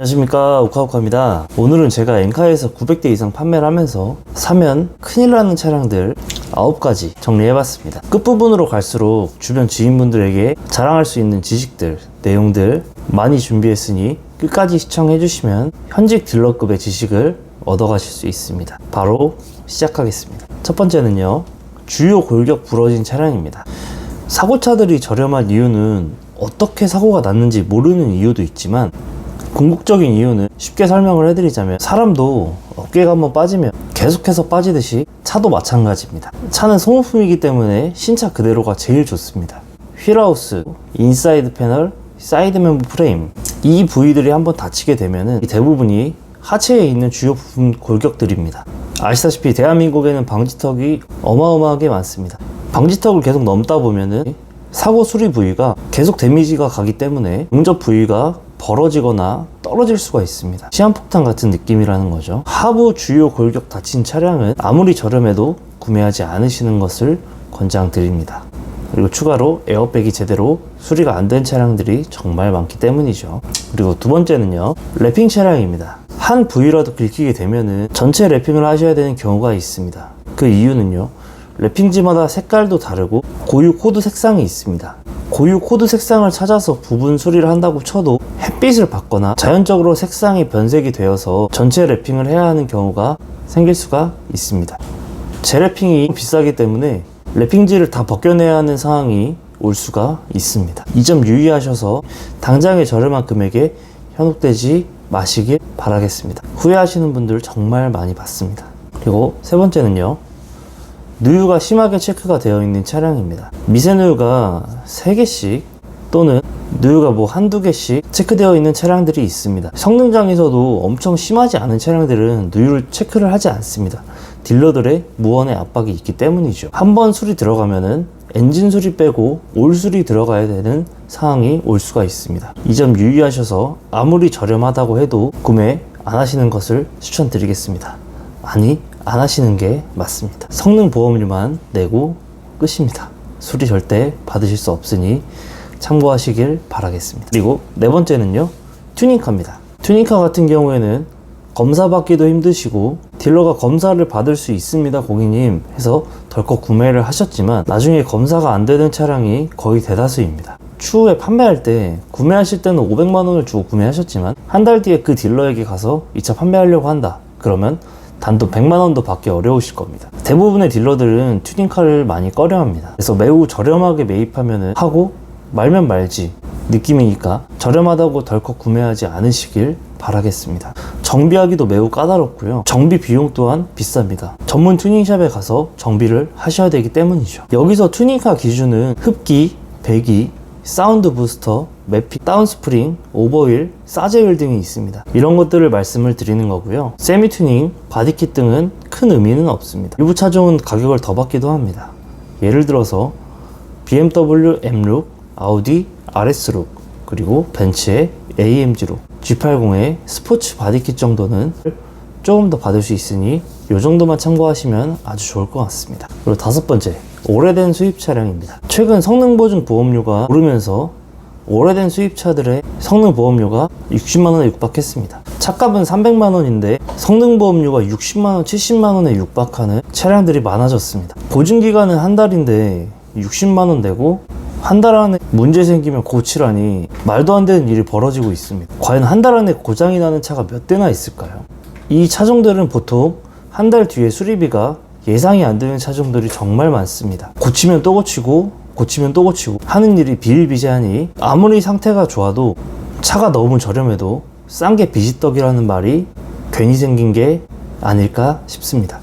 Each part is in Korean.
안녕하십니까. 우카우카입니다. 오늘은 제가 엔카에서 900대 이상 판매를 하면서 사면 큰일 나는 차량들 9가지 정리해봤습니다. 끝부분으로 갈수록 주변 지인분들에게 자랑할 수 있는 지식들 내용들 많이 준비했으니 끝까지 시청해주시면 현직 딜러급의 지식을 얻어가실 수 있습니다. 바로 시작하겠습니다. 첫 번째는요 주요 골격 부러진 차량입니다. 사고차들이 저렴한 이유는 어떻게 사고가 났는지 모르는 이유도 있지만 궁극적인 이유는 쉽게 설명을 해드리자면 사람도 어깨가 한번 빠지면 계속해서 빠지듯이 차도 마찬가지입니다. 차는 소모품이기 때문에 신차 그대로가 제일 좋습니다. 휠하우스, 인사이드 패널, 사이드 멤버 프레임 이 부위들이 한번 다치게 되면 대부분이 하체에 있는 주요 부분 골격들입니다. 아시다시피 대한민국에는 방지턱이 어마어마하게 많습니다. 방지턱을 계속 넘다 보면은 사고 수리 부위가 계속 데미지가 가기 때문에 응접 부위가 벌어지거나 떨어질 수가 있습니다. 시한폭탄 같은 느낌이라는 거죠. 하부 주요 골격 다친 차량은 아무리 저렴해도 구매하지 않으시는 것을 권장드립니다. 그리고 추가로 에어백이 제대로 수리가 안 된 차량들이 정말 많기 때문이죠. 그리고 두 번째는요, 랩핑 차량입니다. 한 부위라도 긁히게 되면은 전체 랩핑을 하셔야 되는 경우가 있습니다. 그 이유는요, 랩핑지마다 색깔도 다르고 고유 코드 색상이 있습니다. 고유 코드 색상을 찾아서 부분 수리를 한다고 쳐도 햇빛을 받거나 자연적으로 색상이 변색이 되어서 전체 랩핑을 해야 하는 경우가 생길 수가 있습니다. 재래핑이 비싸기 때문에 랩핑지를 다 벗겨내야 하는 상황이 올 수가 있습니다. 이 점 유의하셔서 당장의 저렴한 금액에 현혹되지 마시길 바라겠습니다. 후회하시는 분들 정말 많이 봤습니다. 그리고 세 번째는요. 누유가 심하게 체크가 되어 있는 차량입니다. 미세 누유가 3개씩 또는 누유가 뭐 한두 개씩 체크되어 있는 차량들이 있습니다. 성능장에서도 엄청 심하지 않은 차량들은 누유를 체크를 하지 않습니다. 딜러들의 무언의 압박이 있기 때문이죠. 한번 수리 들어가면은 엔진 수리 빼고 올 수리 들어가야 되는 상황이 올 수가 있습니다. 이 점 유의하셔서 아무리 저렴하다고 해도 구매 안 하시는 것을 추천드리겠습니다. 아니, 안 하시는 게 맞습니다. 성능 보험료만 내고 끝입니다. 수리 절대 받으실 수 없으니 참고하시길 바라겠습니다. 그리고 네 번째는요, 튜닝카입니다. 튜닝카 같은 경우에는 검사 받기도 힘드시고 딜러가 검사를 받을 수 있습니다 고객님 해서 덜컥 구매를 하셨지만 나중에 검사가 안 되는 차량이 거의 대다수입니다 추후에 판매할 때 구매하실 때는 500만 원을 주고 구매하셨지만 한 달 뒤에 그 딜러에게 가서 이 차 판매하려고 한다 그러면 단돈 100만 원도 받기 어려우실 겁니다 대부분의 딜러들은 튜닝카를 많이 꺼려합니다 그래서 매우 저렴하게 매입하면 하고 말면 말지 느낌이니까 저렴하다고 덜컥 구매하지 않으시길 바라겠습니다. 정비하기도 매우 까다롭고요. 정비 비용 또한 비쌉니다. 전문 튜닝샵에 가서 정비를 하셔야 되기 때문이죠. 여기서 튜닝카 기준은 흡기, 배기, 사운드 부스터, 매피, 다운스프링, 오버휠, 사제휠 등이 있습니다. 이런 것들을 말씀을 드리는 거고요. 세미 튜닝, 바디킷 등은 큰 의미는 없습니다. 일부 차종은 가격을 더 받기도 합니다. 예를 들어서 BMW M룩, 아우디 RS룩, 그리고 벤츠의 AMG룩, G80의 스포츠 바디킷 정도는 조금 더 받을 수 있으니 이 정도만 참고하시면 아주 좋을 것 같습니다. 그리고 다섯 번째, 오래된 수입 차량입니다. 최근 성능 보증 보험료가 오르면서 오래된 수입차들의 성능 보험료가 60만 원에 육박했습니다. 차값은 300만 원인데 성능 보험료가 60만 원, 70만 원에 육박하는 차량들이 많아졌습니다. 보증 기간은 한 달인데 60만 원 내고 한 달 안에 문제 생기면 고치라니 말도 안 되는 일이 벌어지고 있습니다. 과연 한 달 안에 고장이 나는 차가 몇 대나 있을까요? 이 차종들은 보통 한 달 뒤에 수리비가 예상이 안 되는 차종들이 정말 많습니다. 고치면 또 고치고 고치면 또 고치고 하는 일이 비일비재하니 아무리 상태가 좋아도 차가 너무 저렴해도 싼 게 비지떡이라는 말이 괜히 생긴 게 아닐까 싶습니다.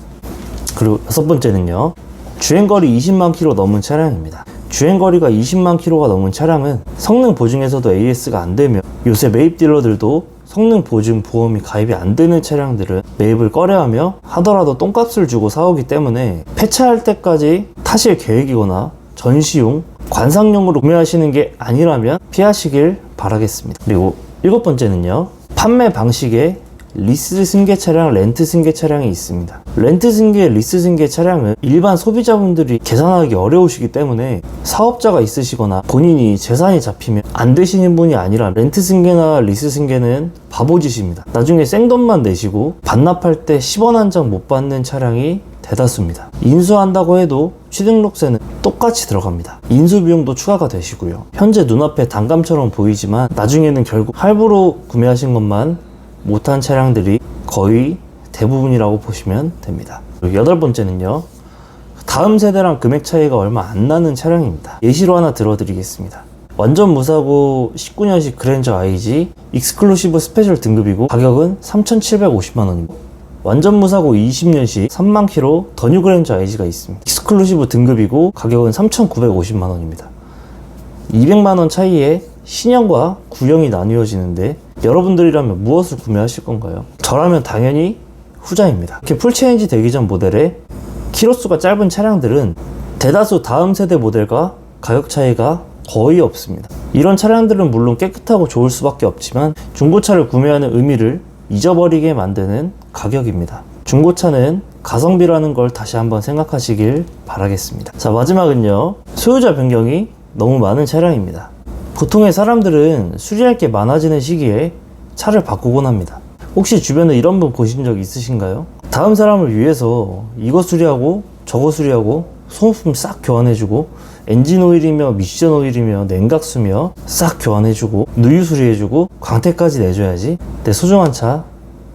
그리고 여섯 번째는요. 주행거리 20만 킬로 넘은 차량입니다. 주행거리가 20만 킬로가 넘은 차량은 성능 보증에서도 AS가 안 되며 요새 매입 딜러들도 성능 보증 보험이 가입이 안 되는 차량들은 매입을 꺼려하며 하더라도 똥값을 주고 사오기 때문에 폐차할 때까지 타실 계획이거나 전시용, 관상용으로 구매하시는 게 아니라면 피하시길 바라겠습니다. 그리고 일곱 번째는요. 판매 방식에 리스 승계 차량, 렌트 승계 차량이 있습니다. 렌트 승계, 리스 승계 차량은 일반 소비자분들이 계산하기 어려우시기 때문에 사업자가 있으시거나 본인이 재산이 잡히면 안 되시는 분이 아니라 렌트 승계나 리스 승계는 바보짓입니다. 나중에 생돈만 내시고 반납할 때 10원 한 장 못 받는 차량이 대다수입니다. 인수한다고 해도 취등록세는 똑같이 들어갑니다. 인수 비용도 추가가 되시고요. 현재 눈앞에 단감처럼 보이지만 나중에는 결국 할부로 구매하신 것만 못한 차량들이 거의 대부분이라고 보시면 됩니다. 여덟 번째는요. 다음 세대랑 금액 차이가 얼마 안 나는 차량입니다. 예시로 하나 들어드리겠습니다. 완전 무사고 19년식 그랜저 IG 익스클루시브 스페셜 등급이고 가격은 3,750만 원입니다. 완전 무사고 20년식 3만 킬로 더뉴 그랜저 IG가 있습니다. 익스클루시브 등급이고 가격은 3,950만 원입니다. 200만 원 차이에 신형과 구형이 나뉘어지는데 여러분들이라면 무엇을 구매하실 건가요? 저라면 당연히 후자입니다. 이렇게 풀체인지 되기 전 모델에 키로수가 짧은 차량들은 대다수 다음 세대 모델과 가격 차이가 거의 없습니다. 이런 차량들은 물론 깨끗하고 좋을 수밖에 없지만 중고차를 구매하는 의미를 잊어버리게 만드는 가격입니다. 중고차는 가성비라는 걸 다시 한번 생각하시길 바라겠습니다. 자, 마지막은요. 소유자 변경이 너무 많은 차량입니다. 보통의 사람들은 수리할 게 많아지는 시기에 차를 바꾸곤 합니다. 혹시 주변에 이런 분 보신 적 있으신가요? 다음 사람을 위해서 이거 수리하고 저거 수리하고 소모품 싹 교환해주고 엔진 오일이며 미션 오일이며 냉각수며 싹 교환해주고 누유 수리해주고 광택까지 내줘야지. 내 소중한 차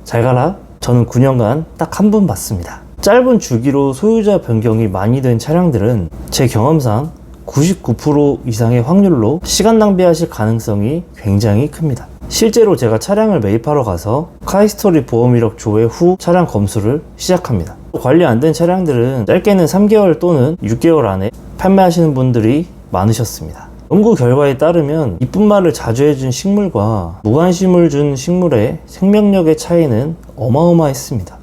잘 가라. 저는 9년간 딱 한 번 봤습니다. 짧은 주기로 소유자 변경이 많이 된 차량들은 제 경험상 99% 이상의 확률로 시간 낭비하실 가능성이 굉장히 큽니다. 실제로 제가 차량을 매입하러 가서 카이스토리 보험 이력 조회 후 차량 검수를 시작합니다. 관리 안 된 차량들은 짧게는 3개월 또는 6개월 안에 판매하시는 분들이 많으셨습니다. 연구 결과에 따르면 이쁜 말을 자주 해준 식물과 무관심을 준 식물의 생명력의 차이는 어마어마했습니다.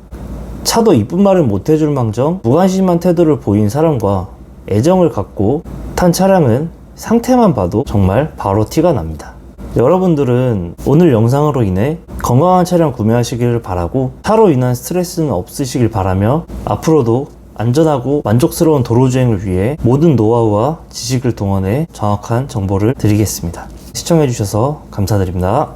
차도 이쁜 말을 못 해줄 망정 무관심한 태도를 보인 사람과 애정을 갖고 탄 차량은 상태만 봐도 정말 바로 티가 납니다. 여러분들은 오늘 영상으로 인해 건강한 차량 구매하시기를 바라고 차로 인한 스트레스는 없으시길 바라며 앞으로도 안전하고 만족스러운 도로주행을 위해 모든 노하우와 지식을 동원해 정확한 정보를 드리겠습니다. 시청해주셔서 감사드립니다.